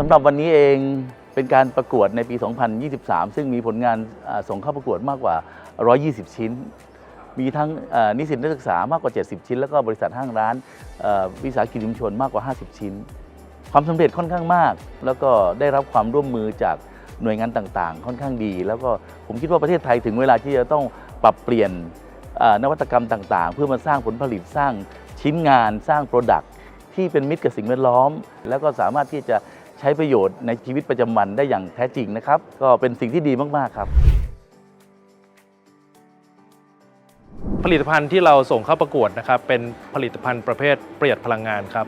สำหรับวันนี้เองเป็นการประกวดในปี 2023 ซึ่งมีผลงานส่งเข้าประกวดมากกว่า 120 ชิ้น มีทั้งนิสิตนักศึกษามากกว่า 70 ชิ้น แล้วก็บริษัทห้างร้านวิสาหกิจชุมชนมากกว่า 50 ชิ้น ความสำเร็จค่อนข้างมาก แล้วก็ได้รับความร่วมมือจากหน่วยงานต่างๆ ค่อนข้างดี แล้วก็ผมคิดว่าประเทศไทยถึงเวลาที่จะต้องปรับเปลี่ยนนวัตกรรมต่างๆ เพื่อมาสร้างผลผลิตสร้างชิ้นงานสร้างโปรดักต์ที่เป็นมิตรกับสิ่งแวดล้อม แล้วก็สามารถที่จะ ใช้ประโยชน์ในชีวิตประจำวันได้อย่างแท้จริงนะครับ ก็เป็นสิ่งที่ดีมากๆครับผลิตภัณฑ์ที่เราส่งเข้าประกวดนะครับเป็นผลิตภัณฑ์ประเภทประหยัดพลังงานครับ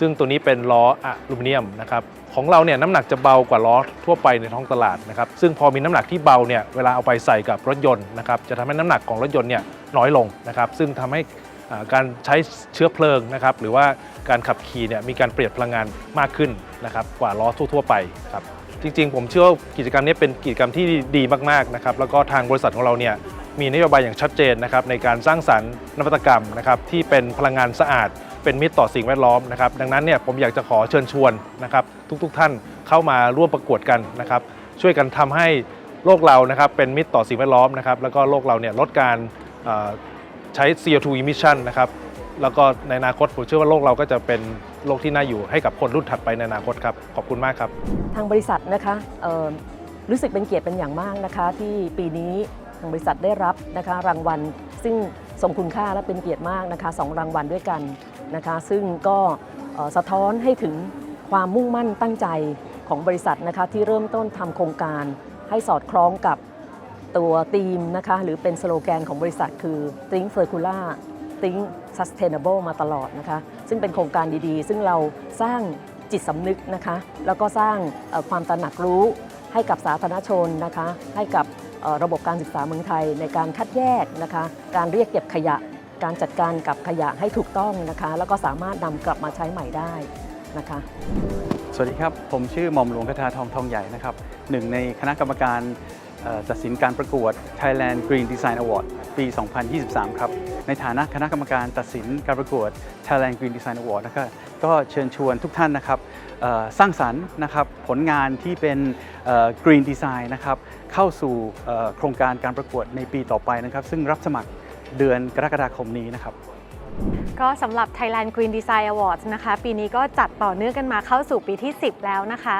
ซึ่งตัวนี้เป็นล้ออะลูมิเนียมนะครับของเราเนี่ยน้ำหนักจะเบากว่าล้อทั่วไปในท้องตลาดนะครับซึ่งพอมีน้ำหนักที่เบาเนี่ยเวลาเอาไปใส่กับรถยนต์นะครับจะทำให้น้ำหนักของรถยนต์เนี่ยน้อยลงนะครับซึ่งทำให้ การใช้เชื้อเพลิงนะครับหรือว่าการขับขี่เนี่ยมีการเประหยัดพลังงานมากขึ้นนะครับกว่าล้อทั่ว ๆ ไปครับจริงๆ ผมเชื่อว่ากิจกรรมนี้เป็นกิจกรรมที่ดีมากๆนะครับแล้วก็ทางบริษัทของเราเนี่ยมีนโยบายอย่างชัดเจนนะครับในการสร้างสรรค์นวัตกรรมนะครับที่เป็นพลังงานสะอาด เป็นมิตรต่อสิ่งแวดล้อมนะครับดังนั้นเนี่ยผมอยากจะขอเชิญชวนนะครับทุกๆทท่านเข้ามาร่วมประกวดกันนะครับช่วยกันทำให้โลกเรานะครับเป็นมิตรต่อสิ่งแวดล้อมนะครับแล้วก็โลกเราเนี่ยลดการ ใช้ CO2 emission นะครับ แล้วก็ในอนาคตผมเชื่อว่าโลกเราก็จะเป็นโลกที่น่าอยู่ให้กับคนรุ่นถัดไปในอนาคตครับ ขอบคุณมากครับ ทางบริษัทนะคะรู้สึกเป็นเกียรติเป็นอย่างมากนะคะ ที่ปีนี้ทางบริษัทได้รับนะคะรางวัล ซึ่งทรงคุณค่าและเป็นเกียรติมากนะคะสองรางวัลด้วยกันนะคะ ซึ่งก็สะท้อนให้ถึงความมุ่งมั่นตั้งใจของบริษัทนะคะที่เริ่มต้นทำโครงการให้สอดคล้องกับ ตัวธีมนะคะหรือเป็นสโลแกนของบริษัทคือ Think Circular Think Sustainable มาตลอดนะคะ ซึ่งเป็นโครงการดีๆ ซึ่งเราสร้างจิตสำนึกนะคะ แล้วก็สร้างความตระหนักรู้ให้กับสาธารณชนนะคะ ให้กับระบบการศึกษาเมืองไทยในการคัดแยกนะคะ การเรียกเก็บขยะ การจัดการกับขยะให้ถูกต้องนะคะ แล้วก็สามารถนำกลับมาใช้ใหม่ได้นะคะสวัสดีครับ ผมชื่อหม่อมหลวงคทาทองทองใหญ่นะครับหนึ่งในคณะกรรมการ ตัดสินการประกวด Thailand Green Design Award ปี 2023 ครับ ในฐานะคณะกรรมการตัดสินการประกวด Thailand Green Design Award นะครับก็เชิญชวนทุกท่านนะครับสร้างสรรค์นะครับผลงานที่เป็น Green Design นะครับเข้าสู่โครงการการประกวดในปีต่อไปนะครับ ซึ่งรับสมัครเดือนกรกฎาคมนี้นะครับ ก็สำหรับ Thailand Green Design Awards นะคะ ปีนี้ก็จัดต่อเนื่องกันมาเข้าสู่ปีที่ 10 แล้วนะคะ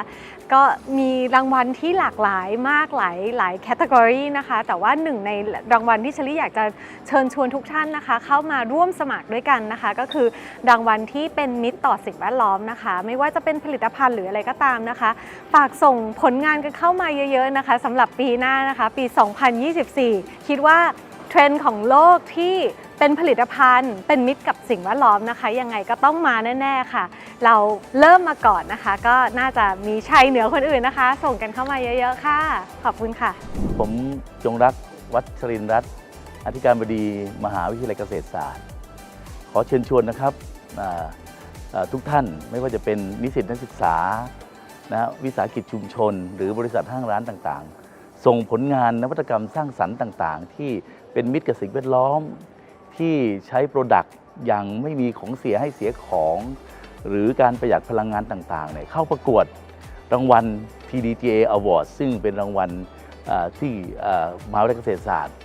ก็มีรางวัลที่หลากหลายมากหลายหลายแคตตากรีนะคะ แต่ว่าหนึ่งในรางวัลที่ชลี่อยากจะเชิญชวนทุกท่านนะคะ เข้ามาร่วมสมัครด้วยกันนะคะ ก็คือรางวัลที่เป็นมิตรต่อสิ่งแวดล้อมนะคะ ไม่ว่าจะเป็นผลิตภัณฑ์หรืออะไรก็ตามนะคะ ฝากส่งผลงานกันเข้ามาเยอะ ๆนะคะสำหรับปีหน้านะคะ ปี 2024 คิดว่า เทรนด์ของโลกที่เป็นผลิตภัณฑ์ เป็นมิตรกับสิ่งแวดล้อมนะคะ ยังไงก็ต้องมาแน่ๆค่ะ เราเริ่มมาก่อนนะคะ ก็น่าจะมีชัยเหนือคนอื่นนะคะ ส่งกันเข้ามาเยอะๆค่ะ ขอบคุณค่ะ ผมจงรักวัชรินรัตน์อธิการบดีมหาวิทยาลัยเกษตรศาสตร์ ขอเชิญชวนนะครับทุกท่านไม่ว่าจะเป็นนิสิตนักศึกษานะวิสาหกิจชุมชน หรือบริษัทห้างร้านต่างๆ ส่งผลงานนวัตกรรมสร้างสรรค์ต่าง ๆ ที่เป็นมิตรกับสิ่งแวดล้อม ที่ใช้โปรดักต์อย่างไม่มีของเสียให้เสียของ หรือการประหยัดพลังงานต่างๆเนี่ยเข้าประกวดรางวัล TDGA Award ซึ่งเป็นรางวัลที่มหาวิทยาลัยเกษตรศาสตร์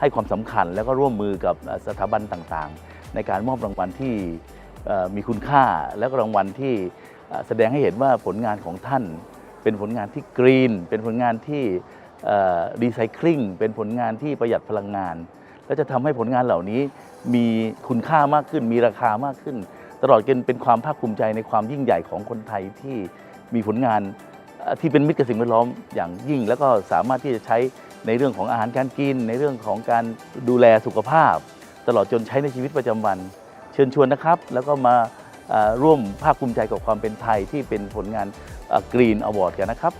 ให้ความสำคัญแล้วก็ร่วมมือกับสถาบันต่างๆ ในการมอบรางวัลที่มีคุณค่าแล้วก็รางวัลที่แสดงให้เห็นว่าผลงานของท่าน เป็นผลงานที่กรีน เป็นผลงานที่ รีไซเคิลเป็นผลงานที่ประหยัดพลังงาน และจะทำให้ผลงานเหล่านี้มีคุณค่ามากขึ้น มีราคามากขึ้น ตลอดจนเป็นความภาคภูมิใจในความยิ่งใหญ่ของคนไทยที่มีผลงานที่เป็นมิตรกับสิ่งแวดล้อมอย่างยิ่ง แล้วก็สามารถที่จะใช้ในเรื่องของอาหารการกิน ในเรื่องของการดูแลสุขภาพ ตลอดจนใช้ในชีวิตประจำวัน เชิญชวนนะครับ แล้วก็มาร่วมภาคภูมิใจกับความเป็นไทยที่เป็นผลงานกรีนอวอร์ดกันนะครับ